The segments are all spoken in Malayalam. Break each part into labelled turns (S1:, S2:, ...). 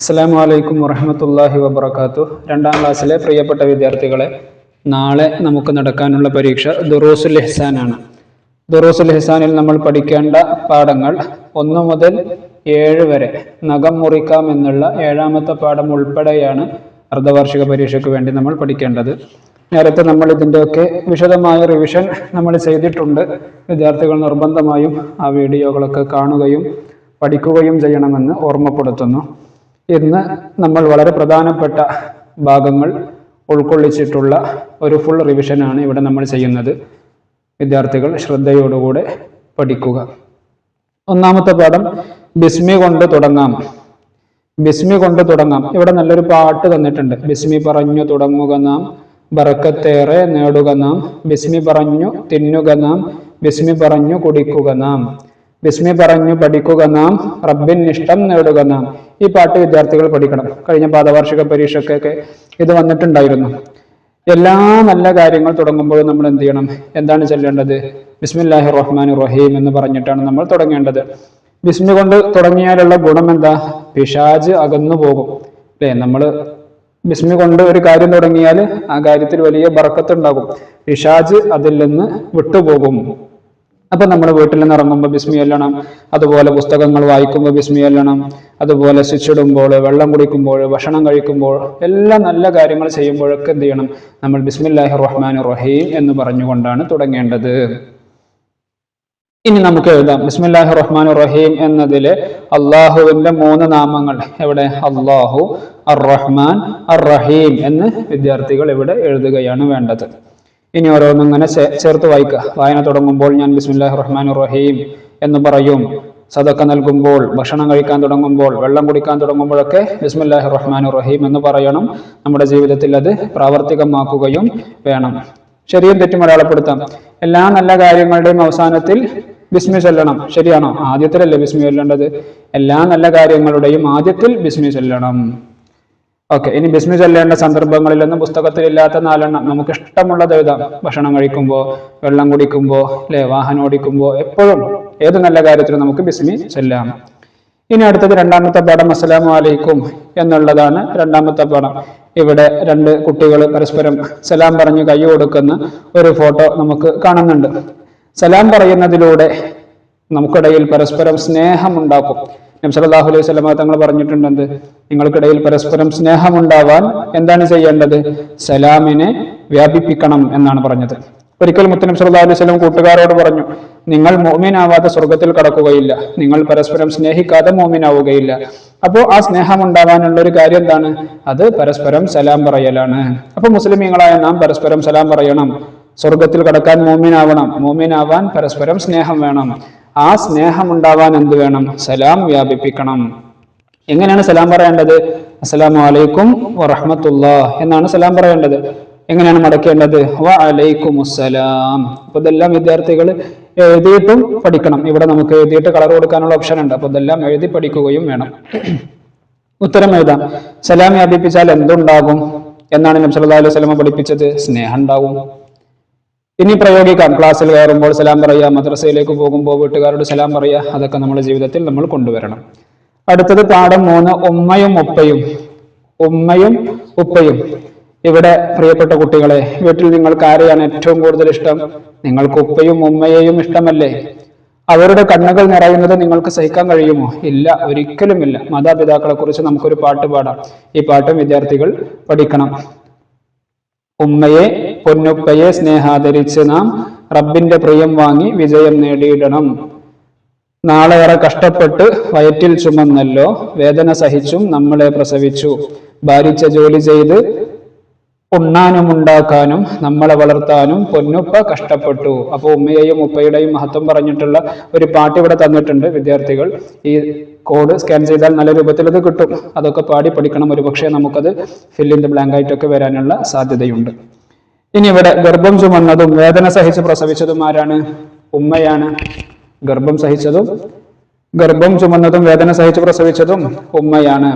S1: അസ്സാം വലൈക്കും വറഹമത്തല്ലാഹി വബർക്കാത്തു രണ്ടാം ക്ലാസ്സിലെ പ്രിയപ്പെട്ട വിദ്യാർത്ഥികളെ നാളെ നമുക്ക് നടക്കാനുള്ള പരീക്ഷ ദുറൂസുൽ ഹെസാനാണ് ദുറൂസുൽ ഹെസാനിൽ നമ്മൾ പഠിക്കേണ്ട പാഠങ്ങൾ ഒന്ന് മുതൽ ഏഴ് വരെ നഖം മുറിക്കാം എന്നുള്ള ഏഴാമത്തെ പാഠം ഉൾപ്പെടെയാണ് അർദ്ധവാർഷിക പരീക്ഷയ്ക്ക് വേണ്ടി നമ്മൾ പഠിക്കേണ്ടത്. നേരത്തെ നമ്മൾ ഇതിന്റെയൊക്കെ വിശദമായ റിവിഷൻ നമ്മൾ ചെയ്തിട്ടുണ്ട്. വിദ്യാർത്ഥികൾ നിർബന്ധമായും ആ വീഡിയോകളൊക്കെ കാണുകയും പഠിക്കുകയും ചെയ്യണമെന്ന് ഓർമ്മപ്പെടുത്തുന്നു. ഇന്ന് നമ്മൾ വളരെ പ്രധാനപ്പെട്ട ഭാഗങ്ങൾ ഉൾക്കൊള്ളിച്ചിട്ടുള്ള ഒരു ഫുൾ റിവിഷനാണ് ഇവിടെ നമ്മൾ ചെയ്യുന്നത്. വിദ്യാർത്ഥികൾ ശ്രദ്ധയോടുകൂടെ പഠിക്കുക. ഒന്നാമത്തെ പാഠം ബിസ്മി കൊണ്ട് തുടങ്ങാം. ബിസ്മി കൊണ്ട് തുടങ്ങാം. ഇവിടെ നല്ലൊരു പാട്ട് തന്നിട്ടുണ്ട്. ബിസ്മി പറഞ്ഞു തുടങ്ങുക നാം ബറക്കത്തേറെ നേടുക നാം. ബിസ്മി പറഞ്ഞു തിന്നുക നാം. ബിസ്മി പറഞ്ഞു കുടിക്കുക നാം. ബിസ്മി പറഞ്ഞു പഠിക്കുക നാം റബ്ബിൻ ഇഷ്ടം നേടുക നാം. ഈ പാട്ട് വിദ്യാർത്ഥികൾ പഠിക്കണം. കഴിഞ്ഞ പാദവാർഷിക പരീക്ഷയ്ക്കൊക്കെ ഇത് വന്നിട്ടുണ്ടായിരുന്നു. എല്ലാ നല്ല കാര്യങ്ങൾ തുടങ്ങുമ്പോഴും നമ്മൾ എന്ത് ചെയ്യണം? എന്താണ് ചെല്ലേണ്ടത്? ബിസ്മില്ലാഹി റഹ്മാൻ റഹീം എന്ന് പറഞ്ഞിട്ടാണ് നമ്മൾ തുടങ്ങേണ്ടത്. ബിസ്മി കൊണ്ട് തുടങ്ങിയാലുള്ള ഗുണം എന്താ? പിശാജ് അകന്നു പോകും. അല്ലേ? നമ്മൾ ബിസ്മി കൊണ്ട് ഒരു കാര്യം തുടങ്ങിയാൽ ആ കാര്യത്തിൽ വലിയ ബറക്കത്തുണ്ടാകും പിശാജ് അതിൽ നിന്ന് വിട്ടുപോകും. അപ്പൊ നമ്മൾ വീട്ടിൽ നിന്ന് ഇറങ്ങുമ്പോൾ ബിസ്മി അല്ലണം അതുപോലെ പുസ്തകങ്ങൾ വായിക്കുമ്പോൾ ബിസ്മി അല്ലണം അതുപോലെ സ്വിച്ച് ഇടുമ്പോൾ വെള്ളം കുടിക്കുമ്പോൾ ഭക്ഷണം കഴിക്കുമ്പോൾ എല്ലാ നല്ല കാര്യങ്ങൾ ചെയ്യുമ്പോഴൊക്കെ എന്ത് ചെയ്യണം? നമ്മൾ ബിസ്മില്ലാഹി റഹ്മാൻ റഹീം എന്ന് പറഞ്ഞുകൊണ്ടാണ് തുടങ്ങേണ്ടത്. ഇനി നമുക്ക് എഴുതാം. ബിസ്മില്ലാഹി റഹ്മാൻ റഹീം എന്നതിലെ അള്ളാഹുവിന്റെ മൂന്ന് നാമങ്ങൾ എവിടെ? അള്ളാഹു അർ റഹ്മാൻ അർ റഹീം എന്ന് വിദ്യാർത്ഥികൾ ഇവിടെ എഴുതുകയാണ് വേണ്ടത്. ഇനി ഓരോന്നും ഇങ്ങനെ ചേർത്ത് വായിക്കുക. വായന തുടങ്ങുമ്പോൾ ഞാൻ ബിസ്മില്ലാഹി റഹ്മാൻ റഹീം എന്ന് പറയും. സദക്ക നൽകുമ്പോൾ ഭക്ഷണം കഴിക്കാൻ തുടങ്ങുമ്പോൾ വെള്ളം കുടിക്കാൻ തുടങ്ങുമ്പോഴൊക്കെ ബിസ്മില്ലാഹി റഹ്മാൻ റഹീം എന്ന് പറയണം. നമ്മുടെ ജീവിതത്തിൽ അത് പ്രാവർത്തികമാക്കുകയും വേണം. ശരിയും തെറ്റും അടയാളപ്പെടുത്താം. എല്ലാ നല്ല കാര്യങ്ങളുടെയും അവസാനത്തിൽ ബിസ്മി ചൊല്ലണം. ശരിയാണോ? ആദ്യത്തിലല്ലേ ബിസ്മി ചൊല്ലേണ്ടത്? എല്ലാ നല്ല കാര്യങ്ങളുടെയും ആദ്യത്തിൽ ബിസ്മി ചൊല്ലണം. ഓക്കെ ഇനി ബിസ്മി ചൊല്ലേണ്ട സന്ദർഭങ്ങളിലൊന്നും പുസ്തകത്തിൽ ഇല്ലാത്ത നാലെണ്ണം നമുക്ക് ഇഷ്ടമുള്ളത് എഴുതാം. ഭക്ഷണം കഴിക്കുമ്പോൾ വെള്ളം കുടിക്കുമ്പോൾ അല്ലെ വാഹനം ഓടിക്കുമ്പോൾ എപ്പോഴും ഏത് നല്ല കാര്യത്തിലും നമുക്ക് ബിസ്മി ചൊല്ലാം. ഇനി അടുത്തത് രണ്ടാമത്തെ പാഠം അസ്സലാമു അലൈക്കും എന്നുള്ളതാണ് രണ്ടാമത്തെ പാഠം. ഇവിടെ രണ്ട് കുട്ടികൾ പരസ്പരം സലാം പറഞ്ഞ് കൈ കൊടുക്കുന്ന ഒരു ഫോട്ടോ നമുക്ക് കാണുന്നുണ്ട്. സലാം പറയുന്നതിലൂടെ നമുക്കിടയിൽ പരസ്പരം സ്നേഹമുണ്ടാക്കും. നബി സല്ലല്ലാഹു അലൈഹി വസല്ലമ തങ്ങൾ പറഞ്ഞിട്ടുണ്ട് എന്ത് നിങ്ങൾക്കിടയിൽ പരസ്പരം സ്നേഹമുണ്ടാവാൻ എന്താണ് ചെയ്യേണ്ടത്? സലാമിനെ വ്യാപിപ്പിക്കണം എന്നാണ് പറഞ്ഞത്. ഒരിക്കൽ മുത്തനം സല്ലല്ലാഹു അലൈഹി സ്വലം കൂട്ടുകാരോട് പറഞ്ഞു നിങ്ങൾ മോമിനാവാതെ സ്വർഗത്തിൽ കടക്കുകയില്ല. നിങ്ങൾ പരസ്പരം സ്നേഹിക്കാതെ മോമിനാവുകയില്ല അപ്പോൾ ആ സ്നേഹം ഉണ്ടാവാനുള്ള ഒരു കാര്യം എന്താണ്? അത് പരസ്പരം സലാം പറയലാണ്. അപ്പൊ മുസ്ലിമീങ്ങളായ നാം പരസ്പരം സലാം പറയണം. സ്വർഗത്തിൽ കടക്കാൻ മോമിനാവണം മോമിനാവാൻ പരസ്പരം സ്നേഹം വേണം. ആ സ്നേഹം ഉണ്ടാവാൻ എന്ത് വേണം? സലാം വ്യാപിപ്പിക്കണം. എങ്ങനെയാണ് സലാം പറയേണ്ടത്? അസ്സലാമു അലൈക്കും വറഹ്മത്തുള്ള എന്നാണ് സലാം പറയേണ്ടത്. എങ്ങനെയാണ് മടക്കേണ്ടത്? വ അലൈക്കും അസ്സലാം അപ്പൊ ഇതെല്ലാം വിദ്യാർത്ഥികൾ എഴുതിയിട്ടും പഠിക്കണം. ഇവിടെ നമുക്ക് എഴുതിയിട്ട് കളർ കൊടുക്കാനുള്ള ഓപ്ഷൻ ഉണ്ട്. അപ്പൊ ഇതെല്ലാം എഴുതി പഠിക്കുകയും വേണം. ഉത്തരം എഴുതാം. സലാം വ്യാപിപ്പിച്ചാൽ എന്തുണ്ടാകും? എന്നാണ് നബി സല്ലല്ലാഹു അലൈഹി സ്വലമ പഠിപ്പിച്ചത്. സ്നേഹം ഉണ്ടാകും. ഇനി പ്രയോഗിക്കാം. ക്ലാസ്സിൽ കയറുമ്പോൾ സലാം പറയുക മദ്രസയിലേക്ക് പോകുമ്പോൾ വീട്ടുകാരോട് സലാം പറയുക അതൊക്കെ നമ്മുടെ ജീവിതത്തിൽ നമ്മൾ കൊണ്ടുവരണം. അടുത്തത് പാഠം മൂന്ന് ഉമ്മയും ഉപ്പയും. ഉമ്മയും ഉപ്പയും. ഇവിടെ പ്രിയപ്പെട്ട കുട്ടികളെ വീട്ടിൽ നിങ്ങൾക്ക് ആരെയാണ് ഏറ്റവും കൂടുതൽ ഇഷ്ടം? നിങ്ങൾക്ക് ഉപ്പയും ഉമ്മയെയും ഇഷ്ടമല്ലേ? അവരുടെ കണ്ണുകൾ നിറയുന്നത് നിങ്ങൾക്ക് സഹിക്കാൻ കഴിയുമോ? ഇല്ല ഒരിക്കലുമില്ല മാതാപിതാക്കളെ കുറിച്ച് നമുക്കൊരു പാട്ട് പാടാം. ഈ പാട്ടും വിദ്യാർത്ഥികൾ പഠിക്കണം. ഉമ്മയെ പൊന്നുപ്പയെ സ്നേഹാദരിച്ച് നാം റബ്ബിന്റെ പ്രിയം വാങ്ങി വിജയം നേടിയിടണം. നാളേറെ കഷ്ടപ്പെട്ട് വയറ്റിൽ ചുമന്നല്ലോ വേദന സഹിച്ചും നമ്മളെ പ്രസവിച്ചു. ഭാരിച്ച ജോലി ചെയ്ത് ഉണ്ണാനും ഉണ്ടാക്കാനും നമ്മളെ വളർത്താനും പൊന്നുപ്പ കഷ്ടപ്പെട്ടു. അപ്പോൾ ഉമ്മയെയും ഉപ്പയുടെയും മഹത്വം പറഞ്ഞിട്ടുള്ള ഒരു പാട്ട് ഇവിടെ തന്നിട്ടുണ്ട് വിദ്യാർത്ഥികൾ. ഈ കോഡ് സ്കാൻ ചെയ്താൽ നല്ല രൂപത്തിൽ അത് കിട്ടും. അതൊക്കെ പാടി പഠിക്കണം. ഒരു പക്ഷേ നമുക്കത് ഫില്ലിന്റെ ബ്ലാങ്ക് ആയിട്ടൊക്കെ വരാനുള്ള സാധ്യതയുണ്ട്. ഇനി ഇവിടെ ഗർഭം ചുമന്നതും വേദന സഹിച്ച് പ്രസവിച്ചതും ആരാണ്? ഉമ്മയാണ്. ഗർഭം സഹിച്ചതും ഗർഭം ചുമന്നതും വേദന സഹിച്ച് പ്രസവിച്ചതും ഉമ്മയാണ്.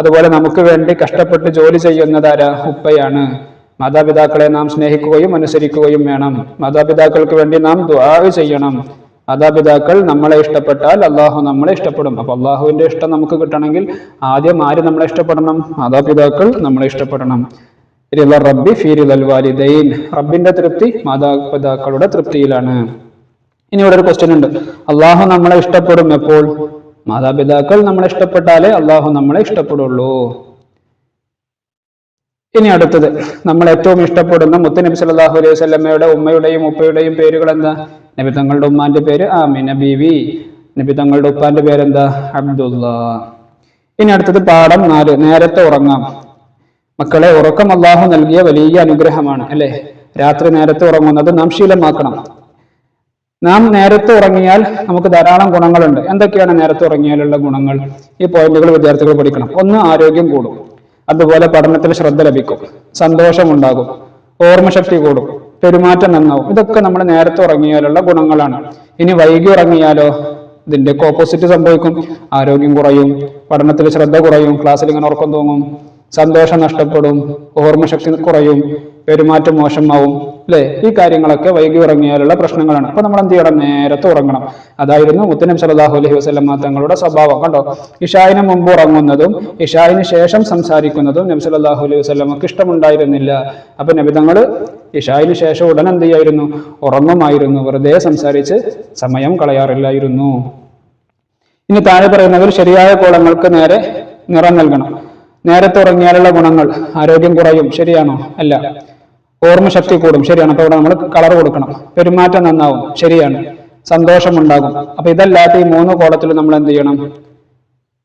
S1: അതുപോലെ നമുക്ക് വേണ്ടി കഷ്ടപ്പെട്ട് ജോലി ചെയ്യുന്നത് ആരാ? ഉപ്പയാണ്. മാതാപിതാക്കളെ നാം സ്നേഹിക്കുകയും അനുസരിക്കുകയും വേണം. മാതാപിതാക്കൾക്ക് വേണ്ടി നാം ദ്വാവ് ചെയ്യണം. മാതാപിതാക്കൾ നമ്മളെ ഇഷ്ടപ്പെട്ടാൽ അള്ളാഹു നമ്മളെ ഇഷ്ടപ്പെടും. അപ്പൊ അള്ളാഹുവിന്റെ ഇഷ്ടം നമുക്ക് കിട്ടണമെങ്കിൽ ആദ്യം ആര് നമ്മളെ ഇഷ്ടപ്പെടണം? മാതാപിതാക്കൾ നമ്മളെ ഇഷ്ടപ്പെടണം. റബ്ബി ഫീരിൽ വാലിദൈൻ. റബ്ബിന്റെ തൃപ്തി മാതാപിതാക്കളുടെ തൃപ്തിയിലാണ്. ഇനി ഇവിടെ ഒരു ക്വസ്റ്റ്യൻ ഉണ്ട്. അള്ളാഹു നമ്മളെ ഇഷ്ടപ്പെടും എപ്പോൾ? മാതാപിതാക്കൾ നമ്മളെ ഇഷ്ടപ്പെട്ടാലേ അള്ളാഹു നമ്മളെ ഇഷ്ടപ്പെടുള്ളൂ. ഇനി അടുത്തത് നമ്മൾ ഏറ്റവും ഇഷ്ടപ്പെടുന്ന മുത്തനബി സല്ലല്ലാഹു അലൈഹി വസല്ലമയുടെ ഉമ്മയുടെയും ഉപ്പയുടെയും പേരുകൾ എന്താ നബി തങ്ങളുടെ ഉമ്മാന്റെ പേര് ആമിന ബീവി. നബി തങ്ങളുടെ ഉപ്പാന്റെ പേരെന്താ? അബ്ദുള്ള ഇനി അടുത്തത് പാഠം നാല് നേരത്തെ ഉറങ്ങാം. മക്കളെ ഉറക്കം അള്ളാഹു നൽകിയ വലിയ അനുഗ്രഹമാണ് അല്ലെ? രാത്രി നേരത്തെ ഉറങ്ങുന്നത് നാം ശീലമാക്കണം. നാം നേരത്തെ ഉറങ്ങിയാൽ നമുക്ക് ധാരാളം ഗുണങ്ങളുണ്ട്. എന്തൊക്കെയാണ് നേരത്തെ ഉറങ്ങിയാലുള്ള ഗുണങ്ങൾ? ഈ പോയിന്റുകൾ വിദ്യാർത്ഥികൾ പഠിക്കണം. ഒന്ന് ആരോഗ്യം കൂടും. അതുപോലെ പഠനത്തിൽ ശ്രദ്ധ ലഭിക്കും. സന്തോഷമുണ്ടാകും. ഓർമ്മശക്തി കൂടും. പെരുമാറ്റം നന്നാവും. ഇതൊക്കെ നമ്മൾ നേരത്തെ ഉറങ്ങിയാലുള്ള ഗുണങ്ങളാണ്. ഇനി വൈകി ഉറങ്ങിയാലോ? ഇതിന്റെ ഓപ്പോസിറ്റ് സംഭവിക്കും. ആരോഗ്യം കുറയും. പഠനത്തിൽ ശ്രദ്ധ കുറയും. ക്ലാസ്സിൽ ഇങ്ങനെ ഉറക്കം തൂങ്ങും. സന്തോഷം നഷ്ടപ്പെടും ഓർമ്മശക്തി കുറയും പെരുമാറ്റം മോശമാവും അല്ലേ ഈ കാര്യങ്ങളൊക്കെ വൈകി ഉറങ്ങിയാലുള്ള പ്രശ്നങ്ങളാണ്. അപ്പൊ നമ്മൾ എന്ത് ചെയ്യണം? നേരത്തെ ഉറങ്ങണം. അതായിരുന്നു മുത്തനം സല്ലല്ലാഹു അലഹി വസല്ലമ തങ്ങളുടെ സ്വഭാവം കണ്ടോ? ഇഷായിന് മുമ്പ് ഉറങ്ങുന്നതും ഇഷായിന് ശേഷം സംസാരിക്കുന്നതും നബി സലാഹു അലൈഹി വസ്ലമക്ക് ഇഷ്ടമുണ്ടായിരുന്നില്ല. അപ്പൊ നബി തങ്ങൾ ഇഷായിന് ശേഷം ഉടൻ എന്ത് ചെയ്യായിരുന്നു? ഉറങ്ങുമായിരുന്നു. വെറുതെ സംസാരിച്ച് സമയം കളയാറില്ലായിരുന്നു. ഇനി താഴെ പറയുന്നവർ ശരിയായ കോളങ്ങൾക്ക് നേരെ നിറം നൽകണം. നേരത്തെ ഉറങ്ങിയാലുള്ള ഗുണങ്ങൾ ആരോഗ്യം കുറയും ശരിയാണോ? അല്ല. ഓർമ്മശക്തി കൂടും ശരിയാണ്. അപ്പൊ ഇവിടെ നമ്മൾ കളർ കൊടുക്കണം. പെരുമാറ്റം നന്നാവും ശരിയാണ്. സന്തോഷമുണ്ടാകും. അപ്പൊ ഇതല്ലാത്ത ഈ മൂന്ന് കോളത്തിലും നമ്മൾ എന്ത് ചെയ്യണം?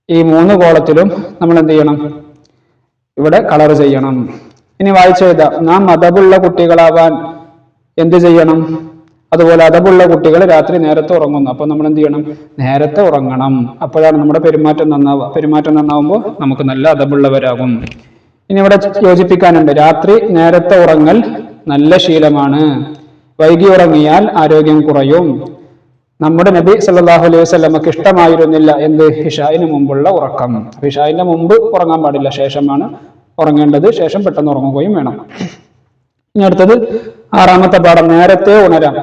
S1: ഈ മൂന്ന് കോളത്തിലും നമ്മൾ എന്ത് ചെയ്യണം? ഇവിടെ കളർ ചെയ്യണം. ഇനി വായിച്ചെഴുതാം നാം മതബുള്ള കുട്ടികളാവാൻ എന്ത് ചെയ്യണം? അതുപോലെ അതപുള്ള കുട്ടികൾ രാത്രി നേരത്തെ ഉറങ്ങുന്നു. അപ്പൊ നമ്മൾ എന്ത് ചെയ്യണം? നേരത്തെ ഉറങ്ങണം. അപ്പോഴാണ് നമ്മുടെ പെരുമാറ്റം നന്നാവുക പെരുമാറ്റം നന്നാവുമ്പോൾ നമുക്ക് നല്ല അതപുള്ളവരാകും ഇനി ഇവിടെ യോജിപ്പിക്കാനുണ്ട്. രാത്രി നേരത്തെ ഉറങ്ങൽ നല്ല ശീലമാണ്. വൈകി ഉറങ്ങിയാൽ ആരോഗ്യം കുറയും. നമ്മുടെ നബി സല്ലാഹു അലൈഹി വസല്ലമക്ക് ഇഷ്ടമായിരുന്നില്ല എന്ത്? ഇഷായിന് മുമ്പുള്ള ഉറക്കം. അപ്പൊ മുമ്പ് ഉറങ്ങാൻ പാടില്ല. ശേഷമാണ് ഉറങ്ങേണ്ടത്. ശേഷം പെട്ടെന്ന് ഉറങ്ങുകയും വേണം. ഇനി അടുത്തത് ആറാമത്തെ പാഠം. നേരത്തെ ഉണരാം.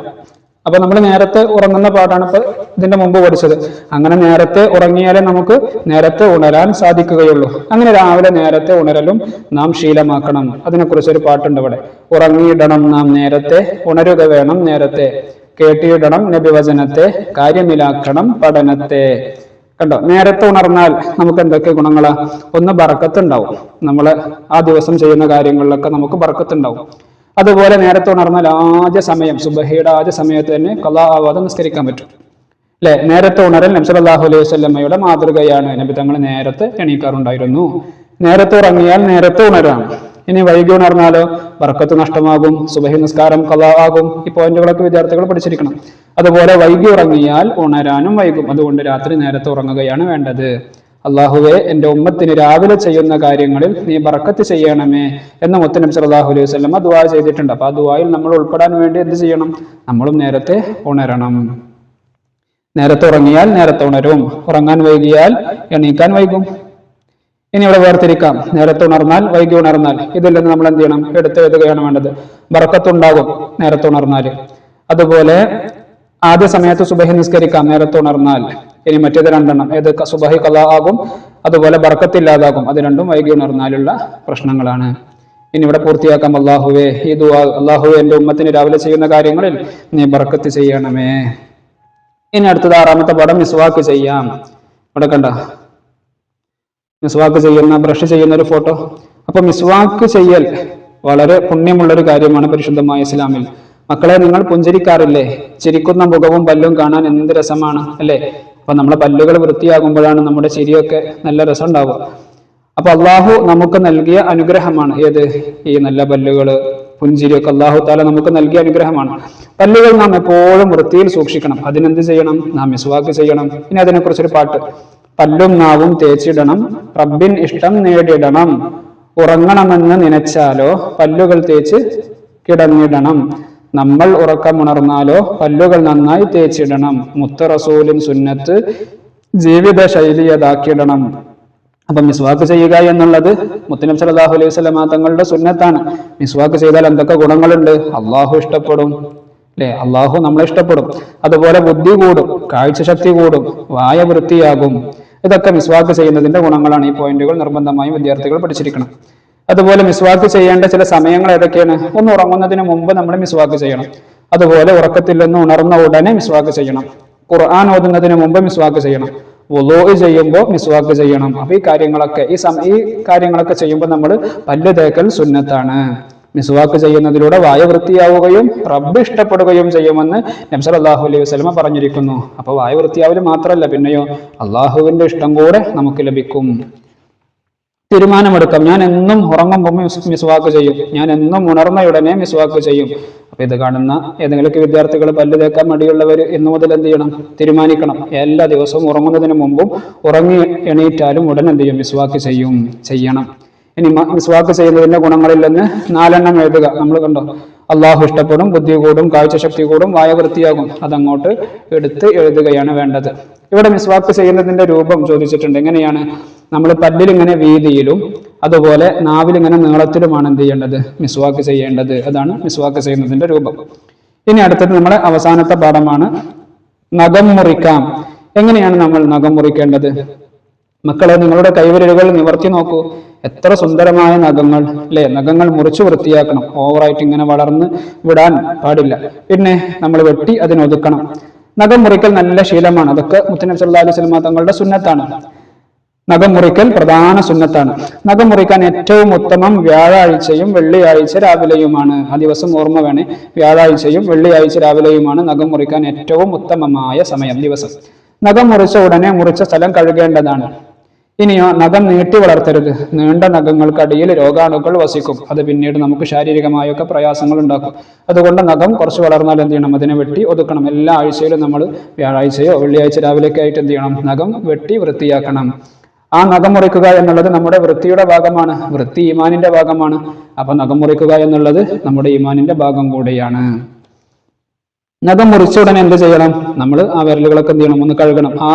S1: അപ്പൊ നമ്മൾ നേരത്തെ ഉറങ്ങുന്ന പാഠാണ് ഇപ്പൊ ഇതിന്റെ മുമ്പ് പഠിച്ചത്. അങ്ങനെ നേരത്തെ ഉറങ്ങിയാലേ നമുക്ക് നേരത്തെ ഉണരാൻ സാധിക്കുകയുള്ളൂ. അങ്ങനെ രാവിലെ നേരത്തെ ഉണരലും നാം ശീലമാക്കണം. അതിനെക്കുറിച്ച് ഒരു പാട്ടുണ്ട് ഇവിടെ. ഉറങ്ങിയിടണം നാം നേരത്തെ ഉണരുക വേണം നേരത്തെ. കേട്ടിയിടണം നബിവചനത്തെ കാര്യമിലാക്കണം പഠനത്തെ. കണ്ടോ? നേരത്തെ ഉണർന്നാൽ നമുക്ക് എന്തൊക്കെ ഗുണങ്ങളാ? ഒന്ന് ബറക്കത്തുണ്ടാവും നമ്മൾ ആ ദിവസം ചെയ്യുന്ന കാര്യങ്ങളിലൊക്കെ നമുക്ക് ബറക്കത്തുണ്ടാവും അതുപോലെ നേരത്തെ ഉണർന്നാൽ ആദ്യ സമയം സുബഹിയുടെ ആദ്യ സമയത്ത് തന്നെ കലാ ആവാതെ നിസ്കരിക്കാൻ പറ്റും. അല്ലെ നേരത്തെ ഉണരൽ നബി സല്ലല്ലാഹു അലൈഹി വസല്ലമയുടെ മാതൃകയാണ്. നബി തങ്ങൾ നേരത്തെ എണീക്കാറുണ്ടായിരുന്നു. നേരത്തെ ഉറങ്ങിയാൽ നേരത്തെ ഉണരാണ് ഇനി വൈകി ഉണർന്നാലോ? വർക്കത്ത് നഷ്ടമാകും സുബഹി നിസ്കാരം കലാ ആകും ഈ പോയിന്റുകളൊക്കെ വിദ്യാർത്ഥികൾ പഠിച്ചിരിക്കണം. അതുപോലെ വൈകി ഉറങ്ങിയാൽ ഉണരാനും വൈകും. അതുകൊണ്ട് രാത്രി നേരത്തെ ഉറങ്ങുകയാണ് വേണ്ടത്. അള്ളാഹുവെ എന്റെ ഉമ്മത്തിന് രാവിലെ ചെയ്യുന്ന കാര്യങ്ങളിൽ നീ ബറക്കത്ത് ചെയ്യണമേ എന്ന് മുത്തനബി സല്ലല്ലാഹു അലൈഹി വസല്ലം ദുആ ചെയ്തിട്ടുണ്ട്. അപ്പോൾ ആ ദുവായിൽ നമ്മൾ ഉൾപ്പെടാൻ വേണ്ടി എന്ത് ചെയ്യണം? നമ്മളും നേരത്തെ ഉണരണം. നേരത്തെ ഉറങ്ങിയാൽ നേരത്തെ ഉണരും. ഉറങ്ങാൻ വൈകിയാൽ എണീക്കാൻ വൈകും. ഇനി ഇവിടെ വേർതിരിക്കാം. നേരത്തെ ഉണർന്നാൽ വൈകി ഉണർന്നാൽ ഇതിൽ നിന്ന് നമ്മൾ എന്ത് ചെയ്യണം? എടുത്തെഴുതുകയാണ് വേണ്ടത്? ബറക്കത്തുണ്ടാകും നേരത്തെ ഉണർന്നാൽ. അതുപോലെ ആദ്യ സമയത്ത് സുബഹി നിസ്കരിക്കാം നേരത്തെ ഉണർന്നാൽ. ഇനി മറ്റേത് രണ്ടെണ്ണം. ഏത് സുബഹി കല ആകും അതുപോലെ ബർക്കത്തില്ലാതാകും. അത് രണ്ടും വൈകി ഉണർന്നാലുള്ള പ്രശ്നങ്ങളാണ്. ഇനി ഇവിടെ പൂർത്തിയാക്കാം. അള്ളാഹുവേ ഈ ദുആ അള്ളാഹുവെ എന്റെ ഉമ്മത്തിന് രാവിലെ ചെയ്യുന്ന കാര്യങ്ങളിൽ നീ ബർക്കത്ത് ചെയ്യണമേ. ഇനി അടുത്തത് ആറാമത്തെ പടം മിസ്വാക്ക് ചെയ്യാം. ഇവിടെ കണ്ട. മിസ്വാക്ക് ചെയ്യുന്ന ബ്രഷ് ചെയ്യുന്ന ഒരു ഫോട്ടോ. അപ്പൊ മിസ്വാക്ക് ചെയ്യൽ വളരെ പുണ്യമുള്ള ഒരു കാര്യമാണ് പരിശുദ്ധമായ ഇസ്ലാമിൽ. മക്കളെ നിങ്ങൾ പുഞ്ചിരിക്കാറില്ലേ? ചിരിക്കുന്ന മുഖവും പല്ലും കാണാൻ എന്ത് രസമാണ് അല്ലേ? അപ്പൊ നമ്മളെ പല്ലുകൾ വൃത്തിയാകുമ്പോഴാണ് നമ്മുടെ ചിരിയൊക്കെ നല്ല രസം ഉണ്ടാവുക അപ്പൊ അള്ളാഹു നമുക്ക് നൽകിയ അനുഗ്രഹമാണ് ഏത്? ഈ നല്ല പല്ലുകൾ പുഞ്ചിരിയൊക്കെ അള്ളാഹു താല നമുക്ക് നൽകിയ അനുഗ്രഹമാണ്. പല്ലുകൾ നാം എപ്പോഴും വൃത്തിയിൽ സൂക്ഷിക്കണം. അതിനെന്ത് ചെയ്യണം? നാം മിസ്വാക്ക് ചെയ്യണം. ഇനി അതിനെക്കുറിച്ചൊരു പാട്ട്. പല്ലും നാവും തേച്ചിടണം റബ്ബിൻ ഇഷ്ടം നേടിയിടണം ഉറങ്ങണമെന്ന് നനച്ചാലോ പല്ലുകൾ തേച്ച് കിടന്നിടണം. നമ്മൾ ഉറക്കമുണർന്നാലോ പല്ലുകൾ നന്നായി തേച്ചിടണം. മുത്തറസൂലിൻ സുന്നത്ത് ജീവിത ശൈലി അതാക്കിയിടണം. അപ്പം മിസ്വാക്ക് ചെയ്യുക എന്നുള്ളത് മുത്തനബ് സലാഹു അലൈഹി വസല്ലമ തങ്ങളുടെ സുന്നത്താണ്. മിസ്വാക്ക് ചെയ്താൽ എന്തൊക്കെ ഗുണങ്ങളുണ്ട്? അള്ളാഹു ഇഷ്ടപ്പെടും. അല്ലെ? അള്ളാഹു നമ്മളെ ഇഷ്ടപ്പെടും. അതുപോലെ ബുദ്ധി കൂടും കാഴ്ചശക്തി കൂടും വായ വൃത്തിയാകും. ഇതൊക്കെ മിസ്വാക്ക് ചെയ്യുന്നതിന്റെ ഗുണങ്ങളാണ് ഈ പോയിന്റുകൾ നിർബന്ധമായും വിദ്യാർത്ഥികൾ പഠിച്ചിരിക്കണം. അതുപോലെ മിസ്വാക്ക് ചെയ്യേണ്ട ചില സമയങ്ങൾ ഏതൊക്കെയാണ്? ഒന്ന് ഉറങ്ങുന്നതിന് മുമ്പ് നമ്മൾ മിസ്വാക്ക് ചെയ്യണം. അതുപോലെ ഉറക്കത്തിൽ നിന്ന് ഉണർന്ന ഉടനെ മിസ്വാക്ക് ചെയ്യണം. ഖുർആൻ ഓതുന്നതിന് മുമ്പ് മിസ്വാക്ക് ചെയ്യണം. വുളൂ ചെയ്യുമ്പോൾ മിസ്വാക്ക് ചെയ്യണം. അപ്പൊ ഈ കാര്യങ്ങളൊക്കെ ഈ സമ ഈ കാര്യങ്ങളൊക്കെ ചെയ്യുമ്പോൾ നമ്മൾ പല്ല് തേക്കൽ സുന്നത്താണ്. മിസ്വാക്ക് ചെയ്യുന്നതിലൂടെ വായ വൃത്തിയാവുകയും റബ്ബ് ഇഷ്ടപ്പെടുകയും ചെയ്യുമെന്ന് നബ്സൽ അള്ളാഹു അലൈഹി വസ്ലമ പറഞ്ഞിരിക്കുന്നു. അപ്പോൾ വായ വൃത്തിയാവൽ മാത്രമല്ല പിന്നെയോ അള്ളാഹുവിന്റെ ഇഷ്ടം കൂടെ നമുക്ക് ലഭിക്കും. തീരുമാനമെടുക്കാം. ഞാൻ എന്നും ഉറങ്ങുമ്പോൾ മിസ് മിസ്വാക്ക് ചെയ്യും. ഞാൻ എന്നും ഉണർന്ന ഉടനെ മിസ്വാക്ക് ചെയ്യും. അപ്പൊ ഇത് കാണുന്ന ഏതെങ്കിലുമൊക്കെ വിദ്യാർത്ഥികൾ പല്ല് തേക്കാൻ മടിയുള്ളവർ ഇന്നു മുതൽ എന്ത് ചെയ്യണം? തീരുമാനിക്കണം. എല്ലാ ദിവസവും ഉറങ്ങുന്നതിന് മുമ്പും ഉറങ്ങി എണീറ്റാലും ഉടൻ എന്ത് ചെയ്യും? മിസ്വാക്ക് ചെയ്യും. ചെയ്യണം. ഇനി മിസ്വാക്ക് ചെയ്യുന്നതിന്റെ ഗുണങ്ങളിൽ നിന്ന് നാലെണ്ണം എഴുതുക. നമ്മൾ കണ്ടോ? അള്ളാഹു ഇഷ്ടപ്പെടും ബുദ്ധി കൂടും കാഴ്ചശക്തി കൂടും വായ വൃത്തിയാകും അതങ്ങോട്ട് എടുത്ത് എഴുതുകയാണ് വേണ്ടത്. ഇവിടെ മിസ്വാക്ക് ചെയ്യുന്നതിന്റെ രൂപം ചോദിച്ചിട്ടുണ്ട്. എങ്ങനെയാണ്? നമ്മൾ പല്ലിൽ ഇങ്ങനെ വീതിയിലും അതുപോലെ നാവിൽ ഇങ്ങനെ നീളത്തിലുമാണ് എന്ത് ചെയ്യേണ്ടത്? മിസ്വാക്ക് ചെയ്യേണ്ടത്. അതാണ് മിസ്വാക്ക് ചെയ്യുന്നതിന്റെ രൂപം. ഇനി അടുത്തത് നമ്മുടെ അവസാനത്തെ പാഠമാണ് നഖം മുറിക്കാം. എങ്ങനെയാണ് നമ്മൾ നഖം മുറിക്കേണ്ടത്? മക്കളെ നിങ്ങളുടെ കൈവിരലുകൾ നിവർത്തി നോക്കൂ. എത്ര സുന്ദരമായ നഖങ്ങൾ അല്ലെ? നഖങ്ങൾ മുറിച്ചു വൃത്തിയാക്കണം. ഓവറായിട്ട് ഇങ്ങനെ വളർന്ന് വിടാൻ പാടില്ല. പിന്നെ നമ്മൾ വെട്ടി അതിനൊതുക്കണം നഖം മുറിക്കൽ നല്ല ശീലമാണ്. അതൊക്കെ മുത്തനബ് സല്ലാ അലൈഹി വസല്ലമ തങ്ങളുടെ സുന്നത്താണ്. നഖം മുറിക്കൽ പ്രധാന സുന്നത്താണ്. നഖം മുറിക്കാൻ ഏറ്റവും ഉത്തമം വ്യാഴാഴ്ചയും വെള്ളിയാഴ്ച രാവിലെയുമാണ്. ആ ദിവസം ഓർമ്മ വേണേ. വ്യാഴാഴ്ചയും വെള്ളിയാഴ്ച രാവിലെയുമാണ് നഖം മുറിക്കാൻ ഏറ്റവും ഉത്തമമായ സമയം ദിവസം. നഖം മുറിച്ച ഉടനെ മുറിച്ച സ്ഥലം കഴുകേണ്ടതാണ്. ഇനിയോ നഖം നീട്ടി വളർത്തരുത്. നീണ്ട നഖങ്ങൾക്കടിയിൽ രോഗാണുക്കൾ വസിക്കും. അത് പിന്നീട് നമുക്ക് ശാരീരികമായൊക്കെ പ്രയാസങ്ങൾ ഉണ്ടാക്കും. അതുകൊണ്ട് നഖം കുറച്ച് വളർന്നാൽ എന്ത് ചെയ്യണം? അതിനെ വെട്ടി ഒതുക്കണം. എല്ലാ ആഴ്ചയിലും നമ്മൾ വ്യാഴാഴ്ചയോ വെള്ളിയാഴ്ച രാവിലെയൊക്കെ ആയിട്ട് എന്ത് ചെയ്യണം? നഖം വെട്ടി വൃത്തിയാക്കണം. ആ നഖം മുറിക്കുക എന്നുള്ളത് നമ്മുടെ വൃത്തിയുടെ ഭാഗമാണ്. വൃത്തി ഈമാനിന്റെ ഭാഗമാണ്. അപ്പൊ നഖം മുറിക്കുക എന്നുള്ളത് നമ്മുടെ ഈമാനിന്റെ ഭാഗം കൂടിയാണ്. നഖം മുറിച്ച ഉടനെ എന്ത് ചെയ്യണം? നമ്മൾ ആ വിരലുകളൊക്കെ എന്ത് ചെയ്യണം? ഒന്ന് കഴുകണം. ആ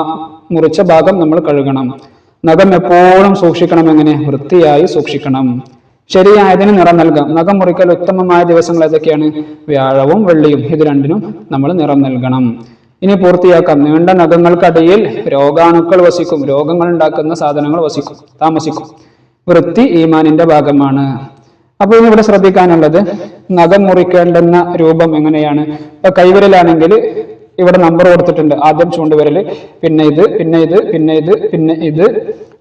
S1: മുറിച്ച ഭാഗം നമ്മൾ കഴുകണം. നഖം എപ്പോഴും സൂക്ഷിക്കണം എങ്ങനെ? വൃത്തിയായി സൂക്ഷിക്കണം. ശരിയായതിന് നിറം നൽകാം. നഖം മുറിക്കൽ ഉത്തമമായ ദിവസങ്ങൾ ഏതൊക്കെയാണ്? വ്യാഴവും വെള്ളിയും. ഇത് രണ്ടിനും നമ്മൾ നിറം നൽകണം. ഇനി പൂർത്തിയാക്കാം. നീണ്ട നഖങ്ങൾക്കടിയിൽ രോഗാണുക്കൾ വസിക്കും. രോഗങ്ങൾ ഉണ്ടാക്കുന്ന സാധനങ്ങൾ വസിക്കും. താമസിക്കും. വൃത്തി ഈമാനിന്റെ ഭാഗമാണ്. അപ്പോൾ ഇനി ഇവിടെ ശ്രദ്ധിക്കാനുള്ളത് നഖം മുറിക്കേണ്ടുന്ന രൂപം എങ്ങനെയാണ്? ഇപ്പൊ കൈവിരലാണെങ്കിൽ ഇവിടെ നമ്പർ കൊടുത്തിട്ടുണ്ട്. ആദ്യം ചൂണ്ടുവരൽ പിന്നെ ഇത് പിന്നെ ഇത് പിന്നെ ഇത് പിന്നെ ഇത്.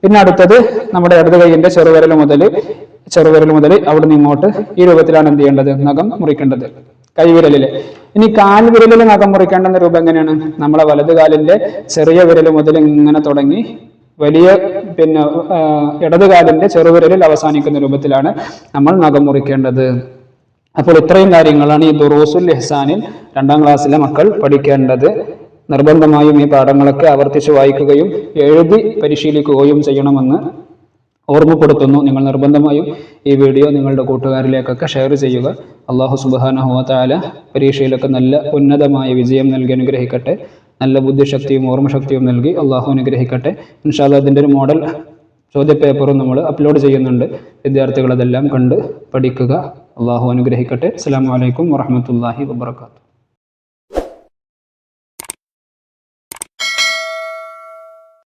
S1: പിന്നെ അടുത്തത് നമ്മുടെ ഇടത് കൈയിന്റെ ചെറുവിരൽ മുതൽ ചെറുവിരൽ മുതൽ അവിടെ നിന്ന് ഇങ്ങോട്ട് ഈ രൂപത്തിലാണ് എന്ത് ചെയ്യേണ്ടത്? നഖം മുറിക്കേണ്ടത്. കൈവിരലിൽ. ഇനി കാൽവിരലിൽ നഖം മുറിക്കേണ്ടെന്ന രൂപം എങ്ങനെയാണ്? നമ്മളെ വലത് കാലിന്റെ ചെറിയ വിരൽ മുതൽ ഇങ്ങനെ തുടങ്ങി വലിയ പിന്നെ ഇടതുകാലിന്റെ ചെറുവിരലിൽ അവസാനിക്കുന്ന രൂപത്തിലാണ് നമ്മൾ നഖം മുറിക്കേണ്ടത്. അപ്പോൾ ഇത്രയും കാര്യങ്ങളാണ് ഈ ദുറൂസുൽ ഇഹ്സാനിൽ രണ്ടാം ക്ലാസ്സിലെ മക്കൾ പഠിക്കേണ്ടത്. നിർബന്ധമായും ഈ പാഠങ്ങളൊക്കെ ആവർത്തിച്ച് വായിക്കുകയും എഴുതി പരിശീലിക്കുകയും ചെയ്യണമെന്ന് ഓർമ്മപ്പെടുത്തുന്നു. നിങ്ങൾ നിർബന്ധമായും ഈ വീഡിയോ നിങ്ങളുടെ കൂട്ടുകാരിലേക്കൊക്കെ ഷെയർ ചെയ്യുക. അള്ളാഹു സുബാന ഹോത്താല പരീക്ഷയിലൊക്കെ നല്ല ഉന്നതമായ വിജയം നൽകി അനുഗ്രഹിക്കട്ടെ. നല്ല ബുദ്ധിശക്തിയും ഓർമ്മശക്തിയും നൽകി അള്ളാഹു അനുഗ്രഹിക്കട്ടെ. ഇൻഷാല്ല അതിന്റെ ഒരു മോഡൽ ചോദ്യപേപ്പറും നമ്മൾ അപ്ലോഡ് ചെയ്യുന്നുണ്ട്. വിദ്യാർത്ഥികൾ അതെല്ലാം കണ്ട് പഠിക്കുക. അള്ളാഹു അനുഗ്രഹിക്കട്ടെ. അസ്സാം വലൈക്കും വാഹമത്തല്ലാഹി വാബർക്കാത്തു